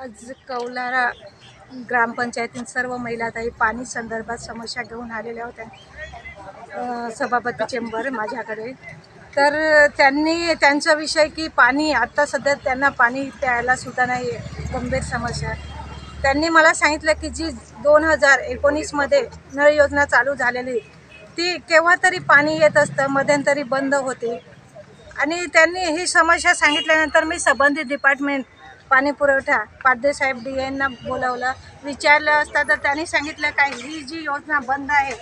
आज कौलारा ग्रामपंचायतीत सर्व महिला ताई पाणी संदर्भात समस्या घेऊन आलेल्या होत्या. सभापती चेंबर माझ्याकडे. तर त्यांनी त्यांचा विषय की पाणी आत्ता सध्या त्यांना पाणी प्यायला सुद्धा नाही आहे गंभीर समस्या. त्यांनी मला सांगितलं की जी दोन हजार एकोणीसमध्ये नळ योजना चालू झालेली ती केव्हा तरी पाणी येत असतं मध्यंतरी बंद होते. आणि त्यांनी ही समस्या सांगितल्यानंतर मी संबंधित डिपार्टमेंट पाणी पुरवठा. पाध्ये डी यांना बोलावलं. विचारलं असता तर त्यांनी सांगितलं काय ही जी योजना बंद आहे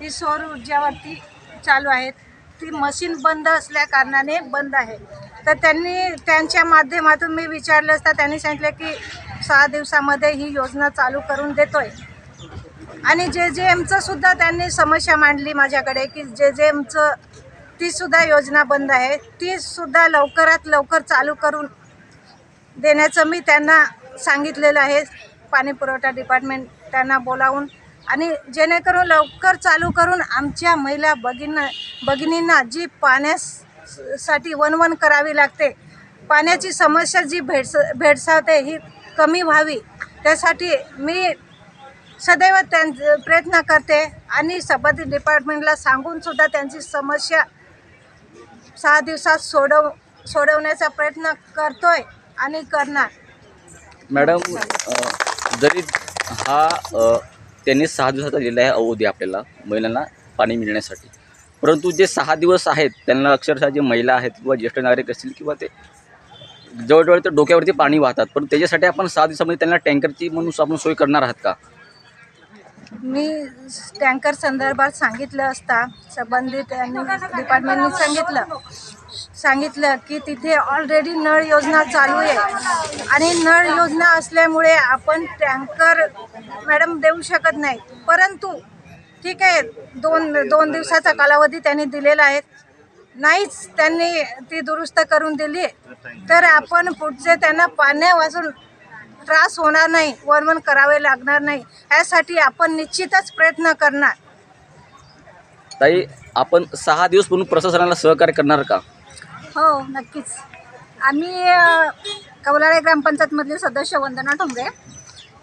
ती सौर ऊर्जावरती चालू आहे. ती मशीन बंद असल्या कारणाने बंद आहे. तर त्यांनी त्यांच्या माध्यमातून मी विचारलं असता त्यांनी सांगितलं की सहा दिवसामध्ये ही योजना चालू करून देतोय. आणि जे जे एमचं सुद्धा त्यांनी समस्या मांडली माझ्याकडे की जे जे एमचं तीसुद्धा योजना बंद आहे. तीसुद्धा लवकरात लवकर चालू करून देण्याचं मी त्यांना सांगितलेलं आहे. पाणी पुरवठा डिपार्टमेंट त्यांना बोलावून आणि जेणेकरून लवकर चालू करून आमच्या महिला भगिना भगिनींना जी पाण्यासाठी वनवन करावी लागते पाण्याची समस्या जी भेडस भेडसावते ही कमी व्हावी त्यासाठी मी सदैव त्यां प्रयत्न करते आणि संबंधित डिपार्टमेंटला सांगूनसुद्धा त्यांची समस्या सहा दिवसात सोडव सोडवण्याचा प्रयत्न करतो आहे आणि करणार. मॅडम अ, जरी हा अ, त्यांनी सहा दिवसाचा दिलेला आहे अवधी आपल्याला महिलांना पाणी मिळण्यासाठी. परंतु जे सहा दिवस आहेत त्यांना अक्षरशः जे महिला आहेत किंवा ज्येष्ठ नागरिक असतील किंवा ते जवळजवळ ते डोक्यावरती पाणी वाहतात. पण त्याच्यासाठी आपण सहा दिवसामध्ये त्यांना टँकरची म्हणून आपण सोय करणार आहात का? मी टँकर संदर्भात सांगितलं असता संबंधित यांनी डिपार्टमेंटनी सांगितलं. सांगितलं की तिथे ऑलरेडी नळ योजना चालू आहे. आणि नळ योजना असल्यामुळे आपण टँकर मॅडम देऊ शकत नाही. परंतु ठीक आहे दोन दोन दिवसाचा कालावधी त्यांनी दिलेला आहे. नाहीच त्यांनी ती दुरुस्त करून दिली तर आपण पुढचे त्यांना पाण्यापासून त्रास होणार नाही वनवन करावे लागणार नाही. यासाठी आपण निश्चितच प्रयत्न करणार. ताई आपण सहा दिवस म्हणून प्रशासनाला सहकार्य करणार का? हो नक्कीच. आम्ही कवलाळे ग्रामपंचायतमधली ग्रामपंचायतमधले सदस्य वंदना ठोंबरे.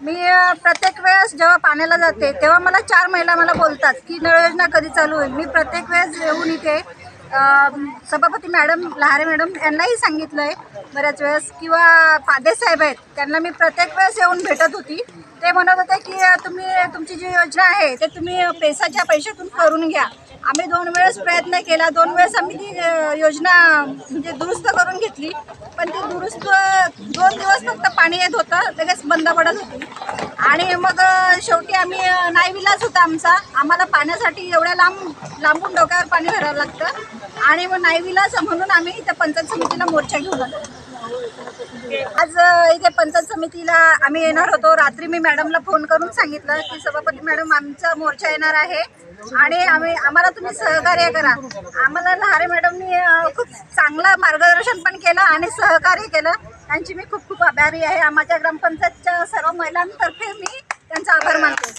मी प्रत्येक वेळेस जेव्हा पाण्याला जाते तेव्हा मला चार महिला मला बोलतात की नळ योजना कधी चालू होईल? मी प्रत्येक वेळेस येऊन इथे सभापती मॅडम लहारे मॅडम यांनाही सांगितलं आहे बऱ्याच वेळेस किंवा पादे साहेब आहेत त्यांना मी प्रत्येक वेळेस येऊन भेटत होती. ते म्हणत होते की तुम्ही तुमची जी योजना आहे ते तुम्ही पैशाच्या पैशातून करून घ्या. आम्ही दोन वेळेस प्रयत्न केला. दोन वेळेस आम्ही ती योजना म्हणजे दुरुस्त करून घेतली. पण ती दुरुस्त दोन दिवस फक्त पाणी येत होतं. लगेच बंद पडत होती. आणि मग शेवटी आम्ही अ, होता आमचा. आम्हाला पाण्यासाठी एवढ्या लांब लांबून डोक्यावर पाणी भरावं लागतं. आणि मग नाईविलाच म्हणून आम्ही इथं पंचायत समितीला मोर्चा घेऊन आलो. आज इथे पंचायत समितीला आम्ही येणार होतो. रात्री मी मॅडमला फोन करून सांगितलं की सभापती मॅडम आमचा मोर्चा येणार आहे आणि आम्ही आम्हाला तुम्ही सहकार्य करा. आम्हाला लहारे मॅडमनी खूप चांगलं मार्गदर्शन पण केलं आणि सहकार्य केलं. त्यांची मी खूप खूप आभारी आहे. माझ्या ग्रामपंचायतच्या सर्व महिलांतर्फे मी त्यांचा आभार मानते.